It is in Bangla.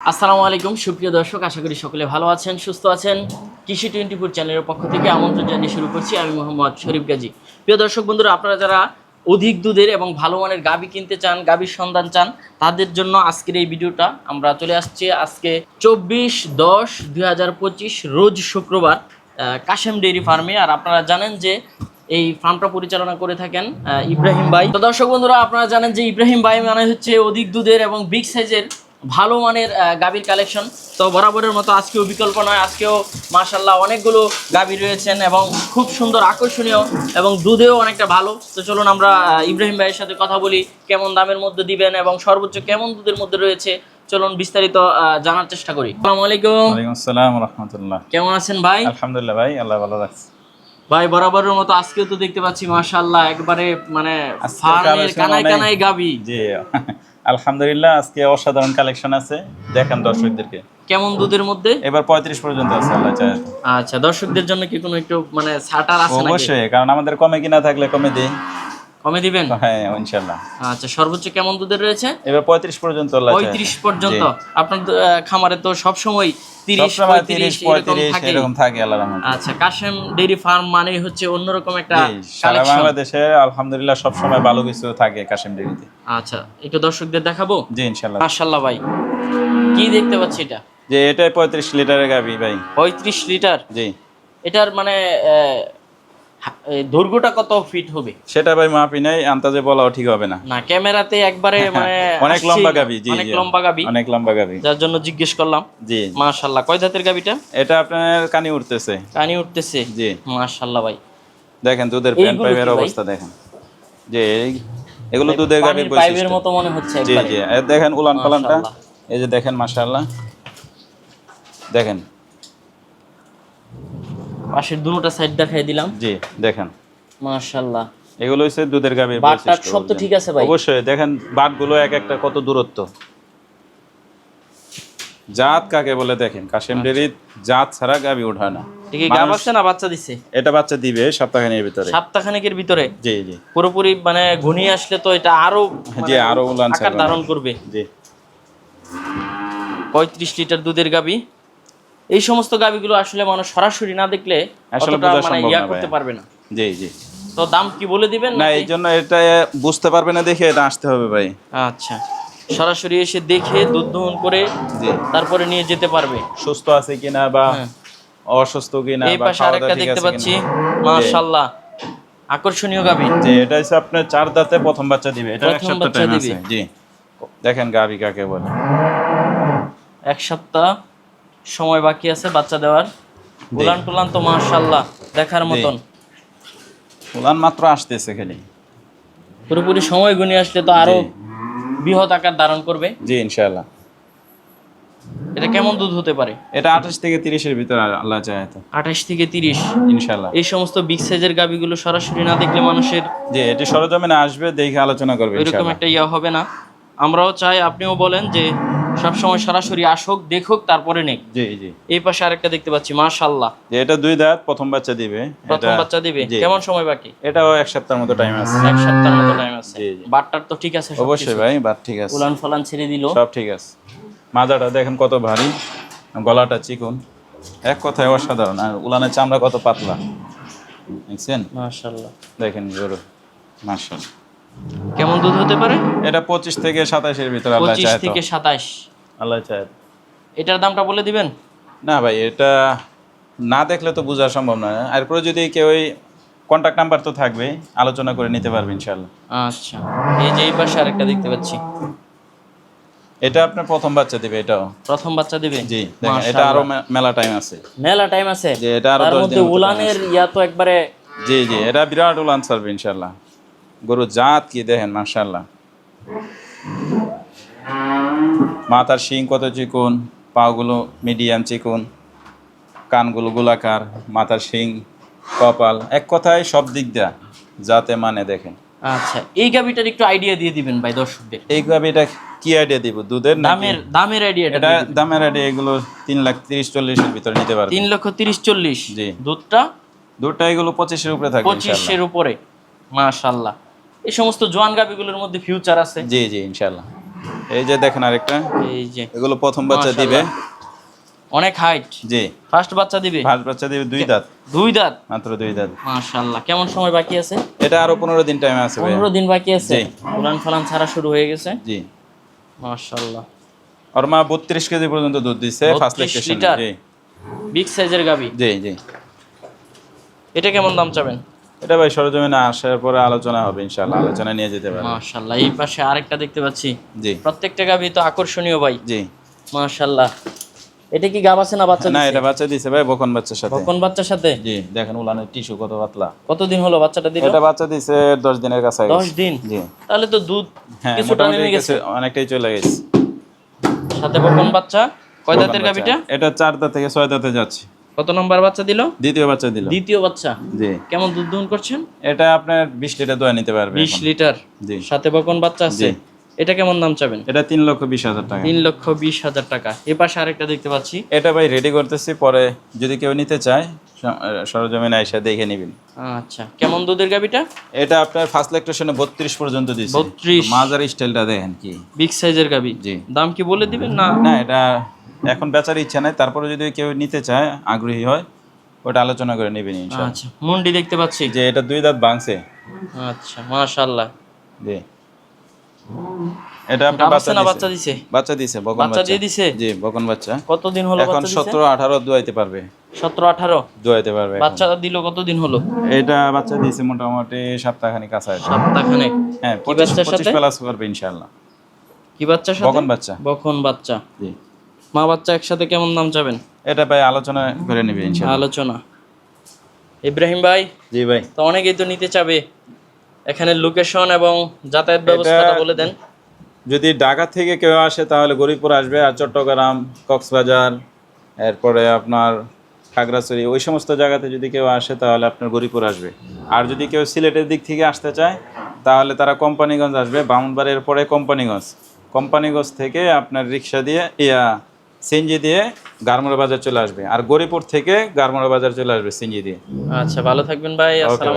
আসসালামু আলাইকুম, সুপ্রিয় দর্শক, আশা করি সকলে ভালো আছেন, সুস্থ আছেন। কৃষি টোয়েন্টি ফোর চ্যানেলের পক্ষ থেকে আমন্ত্রণ জানিয়ে শুরু করছি আমি মোহাম্মদ শরীফ গাজী। প্রিয় দর্শক বন্ধুরা, আপনারা যারা অধিক দুধের এবং ভালো মানের গাবি কিনতে চান, গাবির সন্ধান চান, তাদের জন্য আজকের এই ভিডিওটা আমরা চলে আসছি আজকে চব্বিশ দশ দুই রোজ শুক্রবার কাশেম ডেইরি ফার্মে। আর আপনারা জানেন যে এই ফার্মটা পরিচালনা করে থাকেন ইব্রাহিম ভাই। তো দর্শক বন্ধুরা, আপনারা জানেন যে ইব্রাহিম ভাই মানে হচ্ছে অধিক দুধের এবং বিগ সাইজের ভালো মানের গাভীর কালেকশন তো বরাবরের মতো আজকেও বিকল্প নয় আজকেও মাশাল্লাহ অনেকগুলো গাভী রয়েছেন এবং খুব সুন্দর আকর্ষণীয় এবং দুধেও অনেকটা ভালো। তো চলুন আমরা ইব্রাহিম ভাইয়ের সাথে কথা বলি কেমন দামের মধ্যে দিবেন এবং সর্বোচ্চ কেমন দুধের মধ্যে রয়েছে? চলুন বিস্তারিত জানার চেষ্টা করি। আসসালামু আলাইকুম। ওয়ালাইকুম আসসালাম রহমতুল্লাহ। কেমন আছেন ভাই? আলহামদুলিল্লাহ ভাই আল্লাহ ভালো রাখছে। ভাই বরাবরের মতো আজকেও তো দেখতে পাচ্ছি মাশাল্লাহ একবারে মানে ফার্মের কানায় কানায় গাবি জি। আলহামদুলিল্লাহ আজকে অসাধারণ কালেকশন আছে। দেখেন দর্শকদেরকে। কেমন দুধের মধ্যে? এবার পঁয়ত্রিশ পর্যন্ত আছে আল্লাহ চায়। আচ্ছা দর্শকদের জন্য কি কোনো একটু মানে ছাটার আছে নাকি? অবশ্যই কারণ আমাদের কমে কিনা থাকলে কমে দিই। কমে দিবেন? হ্যাঁ ইনশাল্লাহ। আচ্ছা সর্বোচ্চ কেমন দুধের রয়েছে? এবার পঁয়ত্রিশ পর্যন্ত আল্লাহ চায়। পঁয়ত্রিশ পর্যন্ত। আপনার খামারে তো সবসময় তিরিশ সবসময় তিরিশ পঁয়ত্রিশ এরকম পঁয়ত্রিশ থাকে এরকম থাকে আল্লাহ রহমত। আচ্ছা কাশেম ডেইরি ফার্ম মানে হচ্ছে অন্যরকম একটা সারা বাংলাদেশে আলহামদুলিল্লাহ সবসময় ভালো কিছু থাকে কাশেম ডেইরিতে। আচ্ছা একটু দর্শকদের দেখাবো? জি ইনশাল্লাহ। মাশাল্লাহ ভাই কি দেখতে পাচ্ছি এটা? যে এটা পঁয়ত্রিশ লিটারের গাবি ভাই। পঁয়ত্রিশ লিটার? জি। এটার মানে দৈর্ঘ্যটা কত ফিট হবে? সেটা ভাই মাপি নাই আন্তাজে বলাও ঠিক হবে না। না ক্যামেরাতে একবারে মানে অনেক লম্বা গাবি জি অনেক লম্বা গাবি। অনেক লম্বা গাবি। যার জন্য জিজ্ঞেস করলাম। জি মাশাল্লাহ কয় জাতের গাবিটা? এটা আপনার কানি উঠতেছে কানি উঠতেছে জি। মাশাল্লাহ ভাই। দেখেন দুধের প্যান্ট পাইপের অবস্থা দেখেন। যে এগুলো দুধের পানির পাইপের মতো মনে হচ্ছে জি জি। দেখেন উলান পালানটা। মাশাআল্লাহ। এই যে দেখেন মাশাআল্লাহ। দেখেন পাশের দুটোটা সাইড দেখাই দিলাম। জি দেখেন। মাশাল্লাহ এগুলো হচ্ছে দুধের গাবির বাট সব তো ঠিক আছে ভাই। অবশ্যই দেখেন বাটগুলো এক একটা কত দূরত্ব। জাত কাকে বলে দেখেন? কাশিম আচ্ছা। ডেরি জাত ছাড়া গাবি ওঠায় না। ঠিক গাব আছে না বাচ্চা দিছে? এটা বাচ্চা দিবে সপ্তাহখানেকের ভিতরে। সপ্তাহখানেকের ভিতরে? জি জি। পুরোপুরি মানে ঘনিয়ে আসলে তো এটা আরও জি, মানে আরও উলান আকার ধারণ করবে। জি। পঁয়ত্রিশ লিটার দুধের গাবি এই সমস্ত গাবিগুলো আসলে মানুষ সরাসরি না দেখলে মানে ইয়া করতে পারবে না। জি জি। তো দাম কি বলে দিবেন না? এই জন্য এটা বুঝতে পারবে না দেখে এটা আসতে হবে ভাই। আচ্ছা। সরাসরি এসে দেখে দুধ দহন করে জি। তারপরে নিয়ে যেতে পারবে। সুস্থ আছে কিনা বা হ্যাঁ। অসুস্থ কিনা এই পাশে আরেকটা দেখতে পাচ্ছি। মাশাআল্লাহ। আকর্ষণীয় গাবি। জি এটা হচ্ছে আপনার চার দাঁতে প্রথম বাচ্চা দিবে। এটা এক সপ্তাহ টাইম আছে। জি। দেখেন গাবি কাকে বলে। এক সপ্তাহ। সময় বাকি আছে বাচ্চা দেওয়ার। উলান টুলান তো মাশাআল্লাহ দেখার মতন। উলান মাত্র আসতেছে খালি। পুরোপুরি সময় গুনে আসলে তো আরও বৃহৎ আকার ধারণ করবে। জি ইনশাআল্লাহ। এটা কেমন দুধ হতে পারে? এটা আঠাশ থেকে তিরিশের ভিতরে আল্লাহ চায় তো। আঠাশ থেকে তিরিশ। ইনশাআল্লাহ। এই সমস্ত বিগ সাইজের গাবিগুলো সরাসরি না দেখলে মানুষের জি এটি সরজমিনে আসবে দেখে আলোচনা করবে ইনশাআল্লাহ। একটা ইয়া হবে না। আমরাও চাই আপনিও বলেন যে সবসময় সরাসরি আসুক দেখুক তারপরে নেই জি জি। এই পাশে আরেকটা দেখতে পাচ্ছি মাশাল্লাহ যে এটা দুই দাঁত প্রথম বাচ্চা দিবে। প্রথম বাচ্চা দিবে। কেমন সময় বাকি? এটাও এক সপ্তাহের মতো টাইম আছে। এক সপ্তাহের মতো টাইম আছে। জি, জি। বাটটার তো ঠিক আছে অবশ্যই ভাই বাট ঠিক আছে। উলান ফালান ছেড়ে দিল। সব ঠিক আছে। মাজাটা দেখেন কত ভারী। গলাটা চিকন। এক কথায় অসাধারণ। আর উলানের চামড়া কত পাতলা। দেখছেন? মাশাল্লাহ দেখেন গরু। মার্শাল কেমন দুধ হতে পারে? এটা পঁচিশ থেকে সাতাশের ভিতরে আল্লাহ চায় তো। থেকে সাতাশ। আল্লাহ চায়। এটার দামটা বলে দিবেন? না ভাই এটা না দেখলে তো বোঝা সম্ভব না। এরপরে যদি কেউ ওই কন্ট্যাক্ট নাম্বার তো থাকবে আলোচনা করে নিতে পারবে ইনশাল্লাহ আচ্ছা এই যে এই পাশে আরেকটা দেখতে পাচ্ছি। এটা আপনার প্রথম বাচ্চা দিবে এটাও। প্রথম বাচ্চা দিবে? জি দেখেন এটা আরও মেলা টাইম আছে। মেলা টাইম আছে? যে এটা আরও তার দশ মধ্যে দিনের মতো উলানের ইয়া তো একবারে জি জি এটা বিরাট উলান ছাড়বে ইনশাল্লাহ গরু জাত কি দেখেন মার্শাল্লাহ মাথার শিং কত চিকন পাগুলো মিডিয়াম চিকন কানগুলো গোলাকার মাথার শিং কপাল এক কথায় সব দিক দেয়া যাতে মানে দেখেন। আচ্ছা এই গাবিটার একটু আইডিয়া দিয়ে দিবেন ভাই দর্শকদের। এইভাবে এটা কি আইডিয়া দিব? দুধের দামের দামের আইডিয়া এটা দামের আইডিয়া এগুলো তিন লাখ তিরিশ চল্লিশের ভিতরে নিতে পারবে তিন লক্ষ তিরিশ চল্লিশ। জি। দুধটা? দুধটা এগুলো পঁচিশের উপরে থাকবে ইনশাল্লাহ। পঁচিশের উপরে। মাশাল্লাহ এই সমস্ত জোয়ান গাবিগুলোর মধ্যে ফিউচার আছে। জি জি ইনশাল্লাহ এই যে দেখেন আরেকটা। এই যে। এগুলো প্রথম বাচ্চা দিবে। অনেক হাইট জি। ফার্স্ট বাচ্চা দিবে? ফার্স্ট বাচ্চা দিবে দুই দাঁত। দুই দাঁত? মাত্র দুই দাঁত। মাশাআল্লাহ। কেমন সময় বাকি আছে? এটা আরও পনেরো দিন টাইম আছে ভাই পনেরো দিন বাকি আছে। উলান ফালান ছাড়া শুরু হয়ে গেছে? জি। মাশাআল্লাহ। ওর মা বত্রিশ কেজি পর্যন্ত দুধ দিচ্ছে ফার্স্ট 32 লেকটেশন জি। বিগ সাইজের গাবি জি জি। এটা কেমন দাম চাবেন? এটা ভাই সরজমিনে আসার পরে আলোচনা হবে ইনশাআল্লাহ। আলোচনা নিয়ে যেতে পারবে। মাশাআল্লাহ এই পাশে আরেকটা দেখতে পাচ্ছি। জি। প্রত্যেকটা গাবি তো আকর্ষণীয় ভাই। জি। মাশাআল্লাহ। এটা কি গাব আছে না বাচ্চা না এটা বাচ্চা দিছে ভাই বকন বাচ্চার সাথে। কখন বাচ্চার সাথে? জি দেখেন উলানের টিস্যু কত পাতলা। কতদিন হলো বাচ্চাটা দিল? এটা বাচ্চা দিছে দশ দিনের কাছে দশ দিন? জি। তাহলে তো দুধ হ্যাঁ কিছুটা নেমে গেছে। অনেকটাই চলে গেছে। সাথে বকন বাচ্চা? কয় বকন দাঁতের গাবিটা এটা চার দাঁত থেকে ছয় দাঁতে যাচ্ছে। কত নম্বর বাচ্চা দিল? দ্বিতীয় বাচ্চা দিল। দ্বিতীয় বাচ্চা? জি। কেমন দুধ দহন করছেন? এটা আপনার বিশ লিটার দোয়া নিতে পারবে বিশ এখন। লিটার? জি। সাথে বকন বাচ্চা আছে? এটা কেমন দাম চাবেন? এটা তিন লক্ষ বিশ হাজার টাকা। তিন লক্ষ বিশ হাজার টাকা। এ পাশে আরেকটা দেখতে পাচ্ছি। এটা ভাই রেডি করতেছি পরে যদি কেউ নিতে চায় সরজমিনে এসে দেখে নিবেন। আচ্ছা। কেমন দুধের গাবিটা এটা আপনার ফার্স্ট লেকটেশনে বত্রিশ পর্যন্ত দিচ্ছে 32 মাজার স্টাইলটা দেখেন কি। বিগ সাইজের গাবি জি। দাম কি বলে দিবেন না? না এটা এখন বেচার ইচ্ছা নাই তারপরে যদি কেউ নিতে চায় আগ্রহী হয় ওটা আলোচনা করে নেবেন ইনশাআল্লাহ আচ্ছা মুন্ডি দেখতে পাচ্ছি। যে এটা দুই দাঁত ভাঙছে। আচ্ছা মাশাআল্লাহ। জি। এটা আপনার বাচ্চা না দিছে। বাচ্চা দিছে? বাচ্চা দিছে বকন বাচ্চা বাচ্চা। দিয়ে দিছে? জি বকন বাচ্চা। কতদিন হলো এখন বাচ্চা দিছে? সতেরো আঠারো দোয়াইতে পারবে। সতেরো আঠারো? দোয়াইতে পারবে। বাচ্চাটা দিল কতদিন হলো? এটা বাচ্চা দিয়েছে মোটামুটি সপ্তাহখানি কাছে আছে সপ্তাহখানেক। হ্যাঁ কি পঁচিশ বাচ্চার পঁচিশ সাথে? প্লাস করবে ইনশাল্লাহ কি বাচ্চার সাথে? বকন বাচ্চা। বকন বাচ্চা। জি। মা বাচ্চা একসাথে কেমন দাম চাবেন? এটা ভাই আলোচনা করে নেবে আলোচনা। ইব্রাহিম ভাই জি ভাই। তো অনেকেই তো নিতে চাবে। এখানে লোকেশন এবং যাতায়াত ব্যবস্থাটা বলে দেন। যদি ঢাকা থেকে কেউ আসে তাহলে গরিপুর আসবে আর চট্টগ্রাম কক্সবাজার এরপরে আপনার খাগড়াছড়ি ওই সমস্ত জায়গাতে যদি কেউ আসে তাহলে আপনার গরিপুর আসবে। আর যদি কেউ সিলেটের দিক থেকে আসতে চায় তাহলে তারা কোম্পানিগঞ্জ আসবে। বামুনবাড়ির পরে কোম্পানিগঞ্জ। কোম্পানিগঞ্জ থেকে আপনার রিক্সা দিয়ে ইয়া সিএনজি দিয়ে গারমোড়া বাজার চলে আসবে। আর গরিপুর থেকে গারমোড়া বাজার চলে আসবে সিএনজি দিয়ে। আচ্ছা ভালো থাকবেন ভাই আসসালামু